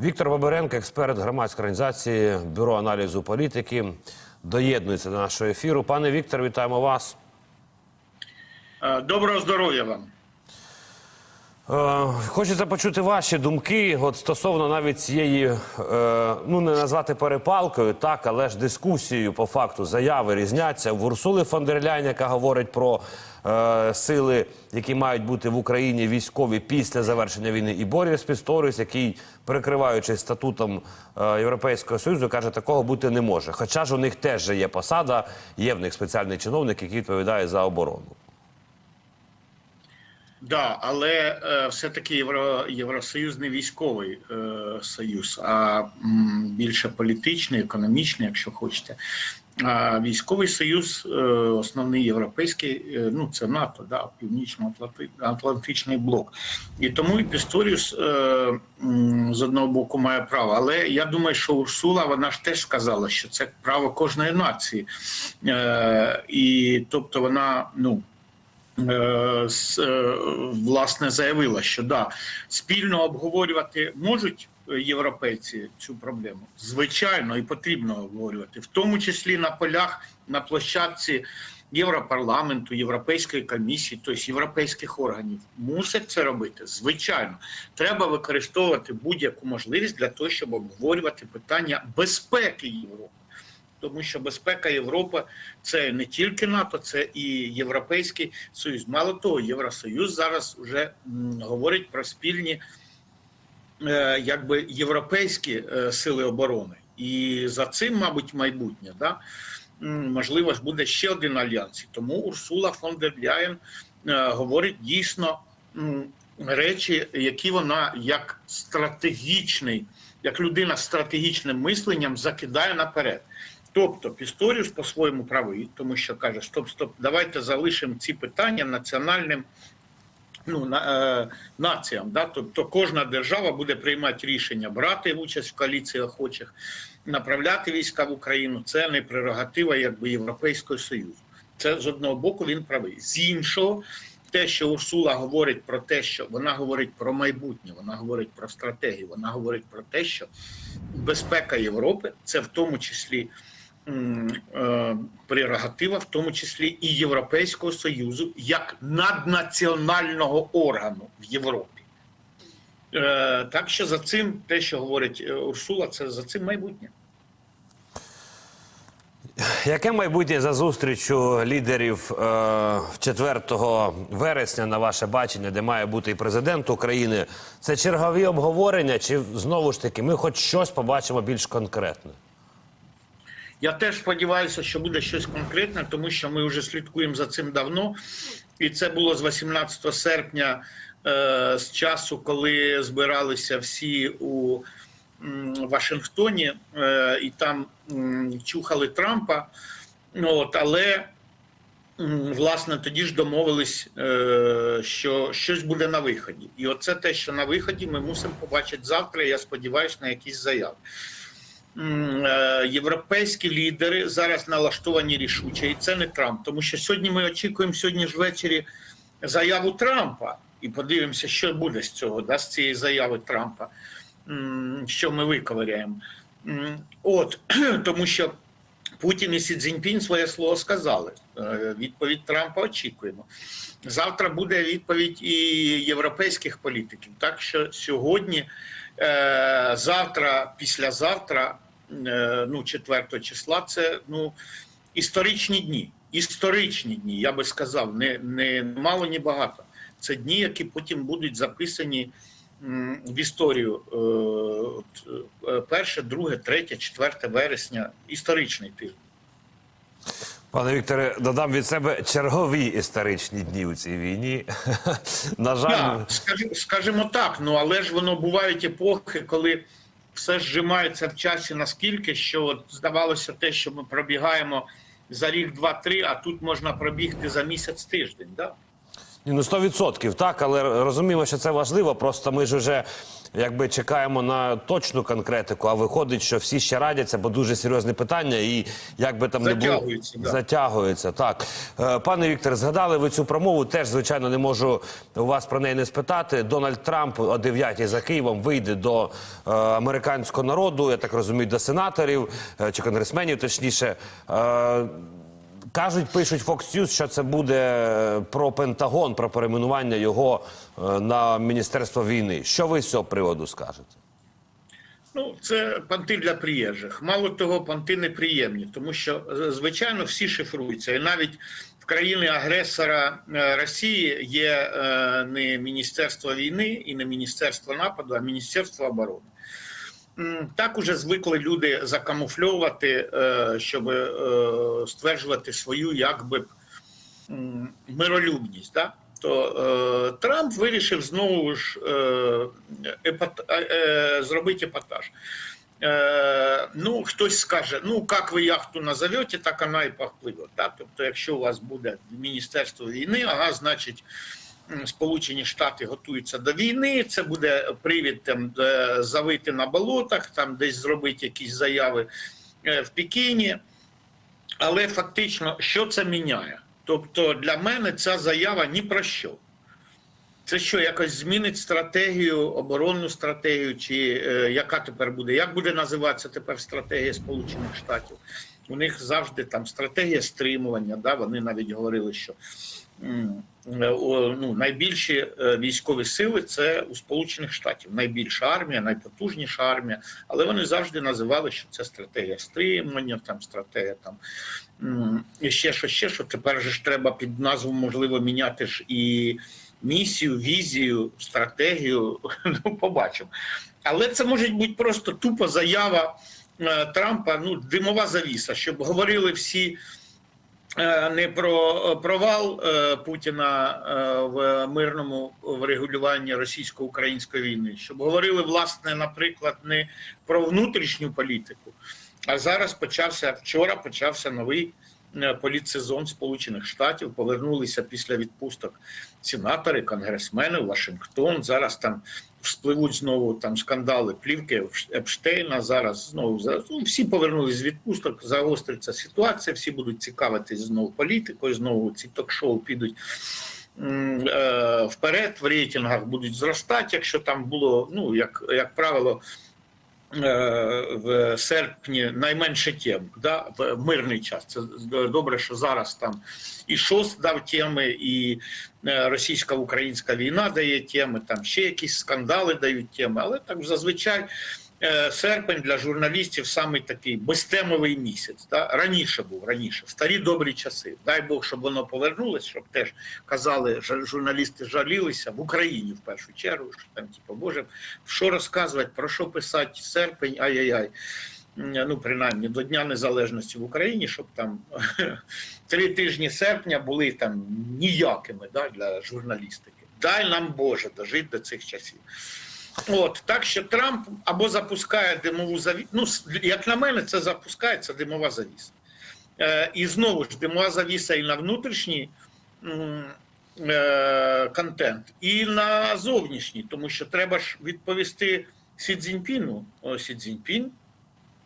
Віктор Бабаренко, експерт громадської організації Бюро аналізу політики, доєднується до нашого ефіру. Пане Віктор, вітаємо вас. Е, Доброго здоров'я вам. Е, Хочеться почути ваші думки от стосовно навіть цієї, е, ну не назвати перепалкою, так, але ж дискусією по факту заяви різняться. В Урсули фон яка говорить про е, сили, які мають бути в Україні військові після завершення війни, і Борис Пісторіус, який, прикриваючись статутом е, Європейського Союзу, каже, такого бути не може. Хоча ж у них теж є посада, є в них спеціальний чиновник, який відповідає за оборону. Да, але е, все-таки Євро, Євросоюз не військовий е, союз, а м, більше політичний, економічний, якщо хочете. А військовий союз, е, основний європейський, е, ну це НАТО, да, Північно-Атлантичний блок. І тому і Пісторіус е, з одного боку має право. Але я думаю, що Урсула вона ж теж сказала, що це право кожної нації. Е, і тобто вона, ну. Е, е, власне заявила, що да, спільно обговорювати можуть е, європейці цю проблему. Звичайно, і потрібно обговорювати, в тому числі на полях, на площадці Європарламенту, Європейської комісії, тобто європейських органів. Мусять це робити. Звичайно, треба використовувати будь-яку можливість для того, щоб обговорювати питання безпеки Європи тому що безпека Європи це не тільки НАТО, це і Європейський Союз. Мало того, Євросоюз зараз вже говорить про спільні е, якби європейські е, сили оборони. І за цим, мабуть, майбутнє. Да? Можливо, ж буде ще один альянс. Тому Урсула фон дер Ляєн е, говорить дійсно речі, які вона як стратегічний, як людина з стратегічним мисленням закидає наперед. Тобто Пісторіус по-своєму правий, тому що каже: стоп, стоп, давайте залишимо ці питання національним ну, на, е, націям. Да? Тобто кожна держава буде приймати рішення брати участь в коаліції охочих, направляти війська в Україну. Це не прерогатива якби Європейського Союзу. Це з одного боку він правий. З іншого, те, що Урсула говорить про те, що вона говорить про майбутнє, вона говорить про стратегію, вона говорить про те, що безпека Європи це в тому числі прерогатива, в тому числі і Європейського Союзу як наднаціонального органу в Європі. Е, Так що за цим те, що говорить е, Урсула, це за цим майбутнє. Яке майбутнє за зустрічю лідерів е, 4 вересня на ваше бачення, де має бути і президент України? Це чергові обговорення, чи знову ж таки ми хоч щось побачимо більш конкретне? Я теж сподіваюся, що буде щось конкретне, тому що ми вже слідкуємо за цим давно. І це було з 18 серпня, е, з часу, коли збиралися всі у м, Вашингтоні е, і там м, чухали Трампа. От, але власне тоді ж домовились, е, що щось буде на виході. І оце те, що на виході, ми мусимо побачити завтра. Я сподіваюся на якісь заяви. Європейські лідери зараз налаштовані рішуче, і це не Трамп. Тому що сьогодні ми очікуємо сьогодні ж ввечері заяву Трампа, і подивимося, що буде з цього, да, з цієї заяви Трампа, що ми виковиряємо. От тому що Путін і Сі Цзіньпінь своє слово сказали. Е, Відповідь Трампа очікуємо. Завтра буде відповідь і європейських політиків. Так що сьогодні, е, завтра, післязавтра, ну 4 числа, це ну історичні дні. Історичні дні, я би сказав, не, не мало, ні багато. Це дні, які потім будуть записані в історію. Е, е, Перше, друге, третє, четверте вересня. Історичний тиждень. Пане Вікторе, додам від себе чергові історичні дні у цій війні. На жаль, скажі- скажімо так, ну але ж воно бувають епохи, коли все зжимається в часі наскільки, що от здавалося те, що ми пробігаємо за рік, два-три, а тут можна пробігти за місяць тиждень. Да? Ну 100%, так, але розуміємо, що це важливо. Просто ми ж вже якби чекаємо на точну конкретику, а виходить, що всі ще радяться, бо дуже серйозне питання, і як би там не було Затягується, да. затягується. Так, Е, пане Вікторе, згадали ви цю промову? Теж звичайно не можу у вас про неї не спитати. Дональд Трамп о 9 за Києвом вийде до е, американського народу. Я так розумію, до сенаторів е, чи конгресменів, точніше. Е, Кажуть, пишуть Fox News, що це буде е, про Пентагон, про перейменування його е, на Міністерство війни. Що ви з цього приводу скажете? Ну, це понти для приїжджих. Мало того, понти неприємні, тому що е, звичайно всі шифруються, і навіть в країни агресора Росії є не Міністерство війни і не Міністерство нападу, а Міністерство оборони. Так уже звикли люди закамуфльовувати, е, щоб е, стверджувати свою якби миролюбність. Да? То е, Трамп вирішив знову ж зробити епатаж. Ну, хтось скаже, ну як ви яхту назовете, так вона і попливе. Да? Тобто, якщо у вас буде Міністерство війни, ага, значить. Сполучені Штати готуються до війни. Це буде привід там е, завити на болотах, там десь зробити якісь заяви е, в Пекіні. Але фактично, що це міняє? Тобто для мене ця заява ні про що. Це що, якось змінить стратегію, оборонну стратегію, чи е, яка тепер буде? Як буде називатися тепер стратегія Сполучених Штатів? У них завжди там стратегія стримування. Да? Вони навіть говорили, що ну, найбільші е, військові сили це у Сполучених Штатів. Найбільша армія, найпотужніша армія. Але вони завжди називали, що це стратегія стримування, там стратегія там і ще що, ще що. Тепер же ж треба під назву можливо міняти ж і місію, візію, стратегію. Ну, побачимо. Але це може бути просто тупо заява е, Трампа, ну, димова завіса, щоб говорили всі. Е, Не про провал е, Путіна е, в мирному врегулюванні російсько-української війни, щоб говорили власне, наприклад, не про внутрішню політику, а зараз почався вчора. Почався новий е, політсезон Сполучених Штатів. Повернулися після відпусток сенатори, конгресмени, Вашингтон. Зараз там вспливуть знову там скандали плівки Епштейна. Зараз знову за- ну, всі повернулись з відпусток. Загостриться ситуація. Всі будуть цікавитись знову політикою. Знову ці ток-шоу підуть. е, Вперед в рейтингах будуть зростати, якщо там було, ну як, як правило, е, в серпні найменше тем, да, в мирний час. Це добре, що зараз там і ШОС дав теми, і е, російсько-українська війна дає теми, там ще якісь скандали дають теми, але так зазвичай. Е, Серпень для журналістів самий такий безтемовий місяць. Да? Раніше був раніше, в старі добрі часи. Дай Бог, щоб воно повернулось, щоб теж казали, журналісти жалілися в Україні в першу чергу. Що там, типу, Боже, що розказувати, про що писати серпень, ай-яй-яй. Ну, принаймні до Дня Незалежності в Україні, щоб там три тижні серпня були там ніякими да, для журналістики. Дай нам Боже дожити до цих часів. От так що Трамп або запускає димову завісу. Ну, як на мене, це запускається димова завіса. Е, і знову ж димова завіса і на внутрішній е, контент, і на зовнішній, тому що треба ж відповісти Сі Цзіньпіну. Сі Цзіньпін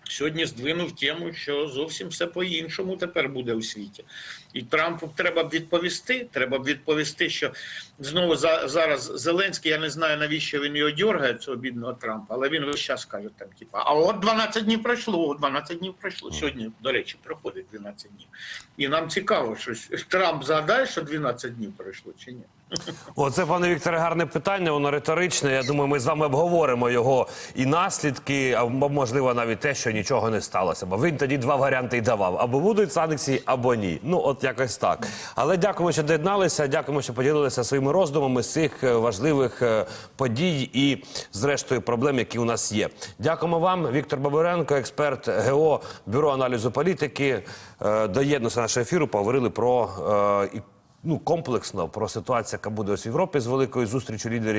сьогодні здвинув тему, що зовсім все по-іншому тепер буде у світі. І Трампу треба б відповісти. Треба б відповісти, що знову за, зараз Зеленський, я не знаю, навіщо він його дергає, цього бідного Трампа, але він весь час каже там, типа, а от 12 днів пройшло, 12 днів пройшло. Сьогодні, до речі, проходить 12 днів. І нам цікаво, що Трамп згадає, що 12 днів пройшло чи ні. Оце, пане Вікторе, гарне питання, воно риторичне. Я думаю, ми з вами обговоримо його і наслідки, або можливо навіть те, що нічого не сталося. Бо він тоді два варіанти й давав: або будуть санкції, або ні. Ну от якось так. Але дякуємо, що доєдналися. Дякуємо, що поділилися своїми роздумами з цих е, важливих е, подій і, зрештою, проблем, які у нас є. Дякуємо вам, Віктор Бабуренко, експерт ГО Бюро аналізу політики. Е, Доєднався до нашого ефіру. Поговорили про і ну комплексно про ситуацію, яка буде ось в Європі з великою зустрічю лідерів.